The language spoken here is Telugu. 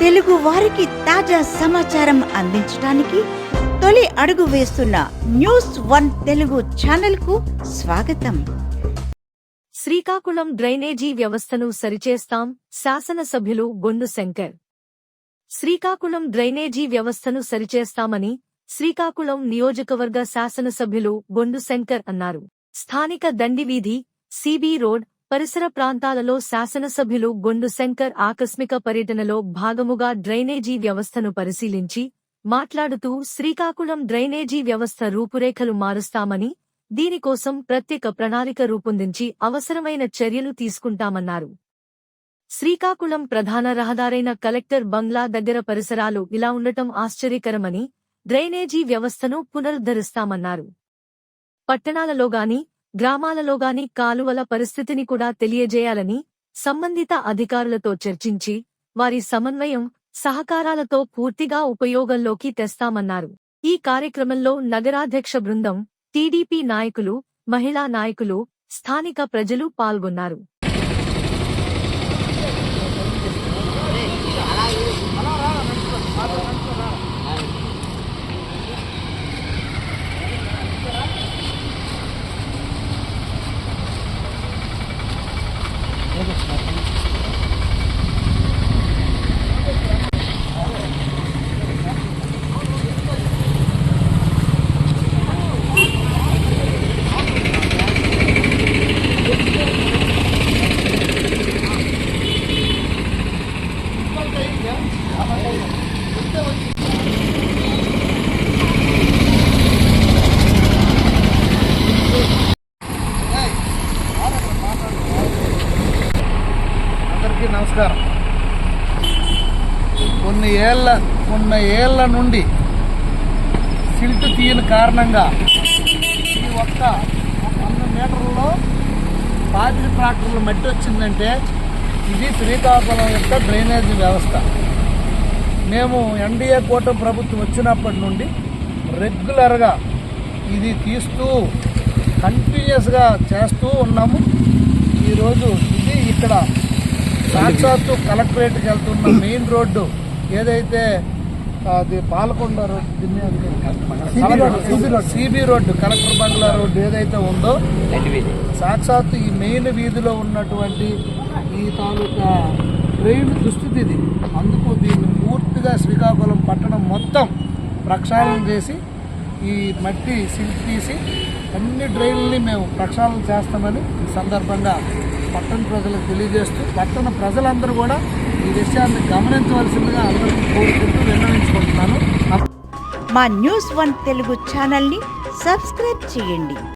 తెలుగు వారికి తాజా సమాచారం అందించడానికి తొలి అడుగు వేస్తున్న న్యూస్ వన్ తెలుగు ఛానల్కు స్వాగతం. శ్రీకాకుళం డ్రైనేజీ వ్యవస్థను సరిచేస్తాం శాసనసభ్యులు గొండు శంకర్. శ్రీకాకుళం డ్రైనేజీ వ్యవస్థను సరిచేస్తామని శ్రీకాకుళం నియోజకవర్గ శాసనసభ్యులు గొండు శంకర్ అన్నారు. స్థానిక దండివీధి సిబి రోడ్ పరిసర ప్రాంతాలలో శాసనసభ్యులు గొండు శంకర్ ఆకస్మిక పర్యటనలో భాగముగా డ్రైనేజీ వ్యవస్థను పరిశీలించి మాట్లాడుతూ శ్రీకాకుళం డ్రైనేజీ వ్యవస్థ రూపురేఖలు మారుస్తామని దీనికోసం ప్రత్యేక ప్రణాళిక రూపొందించి అవసరమైన చర్యలు తీసుకుంటామన్నారు. శ్రీకాకుళం ప్రధాన రహదారైన కలెక్టర్ బంగ్లా దగ్గర పరిసరాలు ఇలా ఉండటం ఆశ్చర్యకరమని డ్రైనేజీ వ్యవస్థను పునరుద్ధరిస్తామన్నారు. పట్టణాలలోగాని గ్రామాలలోగాని కాలువల పరిస్థితిని కూడా తెలియజేయాలని సంబంధిత అధికారులతో చర్చించి వారి సమన్వయం సహకారాలతో పూర్తిగా ఉపయోగంలోకి తెస్తామన్నారు. ఈ కార్యక్రమంలో నగరాధ్యక్ష బృందం టీడీపీ నాయకులు మహిళా నాయకులు స్థానిక ప్రజలు పాల్గొన్నారు. నమస్కారం. కొన్ని ఏళ్ళ కొన్ని ఏళ్ళ నుండి సిల్ట్ తీయని కారణంగా ఈ ఒక్క వంద మీటర్లలో పాతిక ట్రాక్టర్లు మట్టి వచ్చిందంటే ఇది శ్రీకాకుళం యొక్క డ్రైనేజీ వ్యవస్థ. మేము ఎన్డీఏ కూటమి ప్రభుత్వం వచ్చినప్పటి నుండి రెగ్యులర్గా ఇది తీస్తూ కంటిన్యూస్గా చేస్తూ ఉన్నాము. ఈరోజు ఇది ఇక్కడ సాక్షాత్తు కలెక్టరేట్కి వెళ్తున్న మెయిన్ రోడ్డు ఏదైతే అది Palakonda road CB road collector బంగ్లా రోడ్డు ఏదైతే ఉందో సాక్షాత్తు ఈ మెయిన్ వీధిలో ఉన్నటువంటి ఈ తాలూకా ట్రైన్ దుస్థితి ఇది. అందుకు దీన్ని పూర్తిగా శ్రీకాకుళం పట్టణం మొత్తం ప్రక్షాళన చేసి ఈ మట్టి సిల్క్ తీసి అన్ని డ్రైన్లని మేము ప్రక్షాళన చేస్తామని ఈ సందర్భంగా పట్టణ ప్రజలకు తెలియజేస్తూ పట్టణ ప్రజలందరూ కూడా ఈ విషయాన్ని గమనించవలసిందిగా అందరికీ కోరుకుంటూ విన్నవించుకుంటున్నాను. మా న్యూస్ వన్ తెలుగు ఛానల్ని సబ్స్క్రైబ్ చేయండి.